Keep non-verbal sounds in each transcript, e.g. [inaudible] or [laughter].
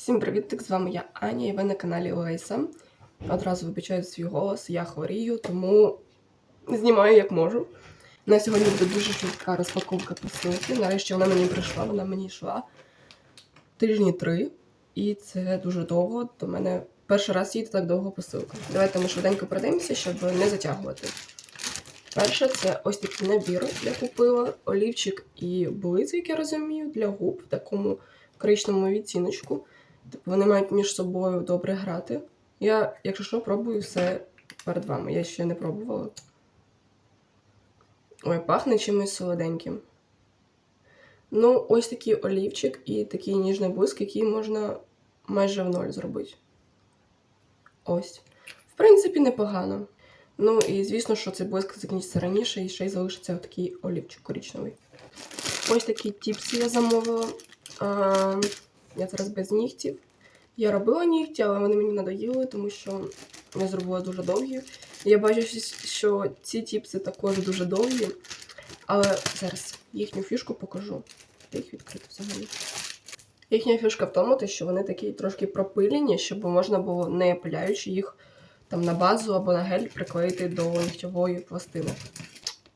Всім привіт! З вами я Аня і ви на каналі Олеся. Одразу вибачаю свій голос, я хворію, тому знімаю як можу. На сьогодні буде дуже швидка розпаковка посилки. Нарешті вона мені прийшла, вона мені йшла тижні три, і це дуже довго. До мене перший раз їде так довго посилка. Давайте ми швиденько пройдемося, щоб не затягувати. Перше, це ось такий набір я купила. Олівчик і близ, як я розумію, для губ в такому коричневому відтіночку. Вони мають між собою добре грати. Я, якщо що, пробую все перед вами. Я ще не пробувала. Ой, пахне чимось солоденьким. Ну, ось такий олівчик і такий ніжний блиск, який можна майже в ноль зробити. Ось. В принципі, непогано. Ну і звісно, що цей блиск закінчиться раніше і ще й залишиться такий олівчик коричневий. Ось такі тіпси я замовила. А, я зараз без нігтів. Я робила нігті, але вони мені надоїли, тому що я зробила дуже довгі. Я бачу, що ці тіпси також дуже довгі. Але зараз їхню фішку покажу. Я їх відкрити взагалі. Їхня фішка в тому, що вони такі трошки пропилені, щоб можна було, не пиляючи їх там на базу або на гель приклеїти до нігтєвої пластини.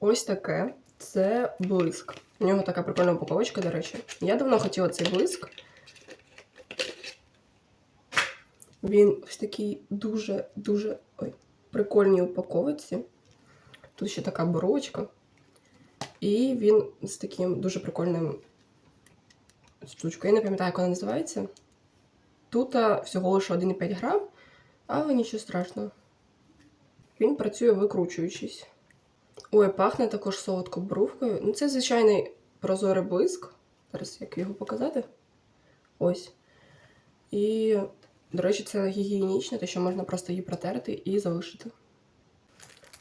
Ось таке. Це блиск. У нього така прикольна упаковочка, до речі. Я давно хотіла цей блиск. Він ось такий дуже-дуже прикольній упаковці. Тут ще така боровочка. І він з таким дуже прикольним штучкою. Я не пам'ятаю, як вона називається. Тут всього лише 1,5 грам, але нічого страшного. Він працює викручуючись. Ой, пахне також солодко брувкою. Ну, це звичайний прозорий блиск. Зараз як його показати. Ось. І, до речі, це гігієнічне, те, що можна просто її протерти і залишити.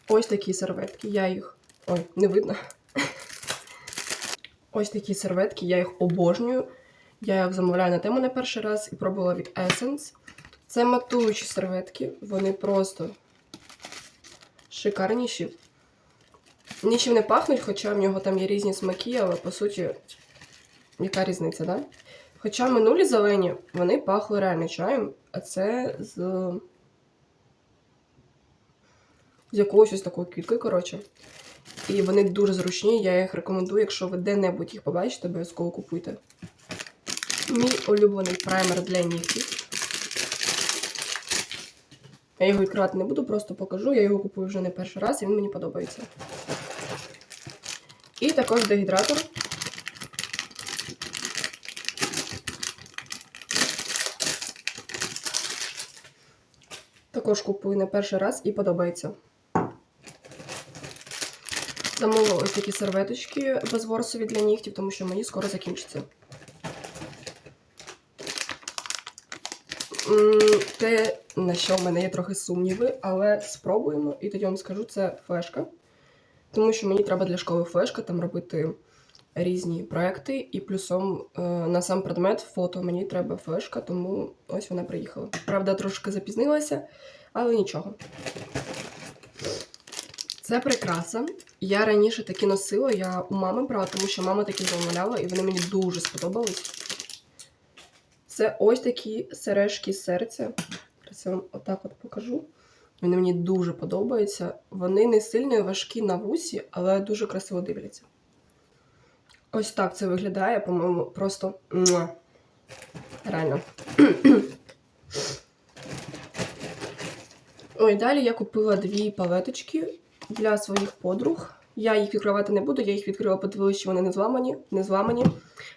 Ось такі серветки. Я їх. Ой, не видно. [laughs] Ось такі серветки, я їх обожнюю. Я їх замовляю на тему не перший раз і пробувала від Essence. Це матуючі серветки, вони просто шикарніші. Нічим не пахнуть, хоча в нього там є різні смаки, але по суті, яка різниця, да? Хоча минулі зелені, вони пахли реально чаєм, а це з з якоюсь ось такою квіткою, коротше. І вони дуже зручні, я їх рекомендую, якщо ви де-небудь їх побачите, обов'язково купуйте. Мій улюблений праймер для нігтів. Я його відкривати не буду, просто покажу. Я його купую вже не перший раз, і він мені подобається. І також дегідратор. Також купую не перший раз і подобається. Замовила ось такі серветочки безворсові для нігтів, тому що мої скоро закінчаться. Те, на що в мене є трохи сумніви, але спробуємо, і тоді вам скажу, це флешка. Тому що мені треба для школи флешка там робити різні проекти, і плюсом е, на сам предмет фото мені треба флешка, тому ось вона приїхала. Правда, трошки запізнилася, але нічого. Це прикраса. Я раніше такі носила, я у мами брала, тому що мама такі замовляла, і вони мені дуже сподобались. Це ось такі сережки серця. Зараз я вам отак от покажу. Вони мені дуже подобаються. Вони не сильно важкі на вусі, але дуже красиво дивляться. Ось так це виглядає, по-моєму, просто муа. реально. Ой, далі я купила дві палеточки для своїх подруг. Я їх відкривати не буду, я їх відкрила, подивилася, що вони не зламані. не зламані.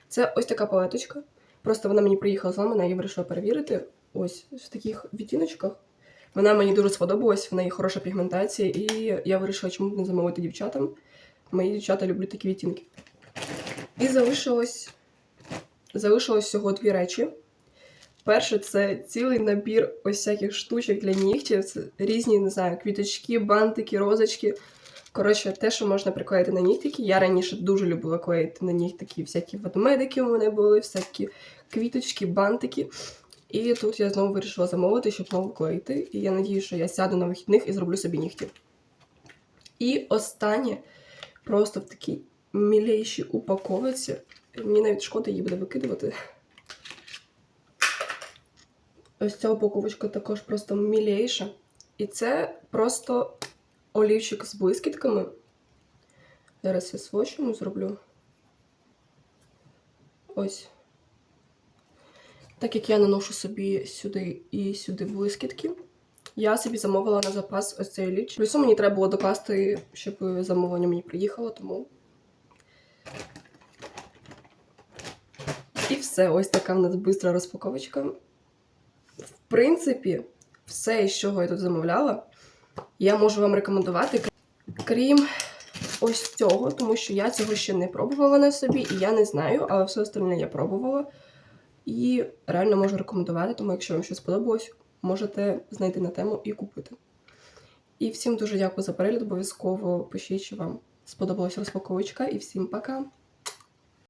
Це ось така палеточка. Просто вона мені приїхала зламана, я вирішила перевірити. Ось в таких відтіночках. Вона мені дуже сподобалась, в неї хороша пігментація, і я вирішила, чому б не замовити дівчатам. Мої дівчата люблять такі відтінки. І залишилось залишилось всього дві речі. Перше, це цілий набір ось всяких штучок для нігтів. Це різні, не знаю, квіточки, бантики, розочки. Коротше, те, що можна приклеїти на нігтики. Я раніше дуже любила клеїти на нігтики всякі ведмедики у мене були, всякі квіточки, бантики. І тут я знову вирішила замовити, щоб знову клеїти. І я надію, що я сяду на вихідних і зроблю собі нігті. І останнє просто в такій мілейшій упаковці. Мені навіть шкода її буде викидувати. Ось ця упаковочка також просто мілейша. І це просто олівчик з блискітками. Зараз я свочому зроблю. Ось. Так як я наношу собі сюди і сюди блискітки, я собі замовила на запас ось цей олівчик. Плюсом мені треба було докласти, щоб замовлення мені приїхало, тому. І все, ось така в нас бистра розпаковочка. В принципі, все, з чого я тут замовляла, я можу вам рекомендувати, крім ось цього, тому що я цього ще не пробувала на собі, і я не знаю, але все остальне я пробувала. І реально можу рекомендувати, тому якщо вам щось сподобалось, можете знайти на тему і купити. І всім дуже дякую за перегляд. Обов'язково пишіть, вам сподобалася розпаковочка, і всім пока!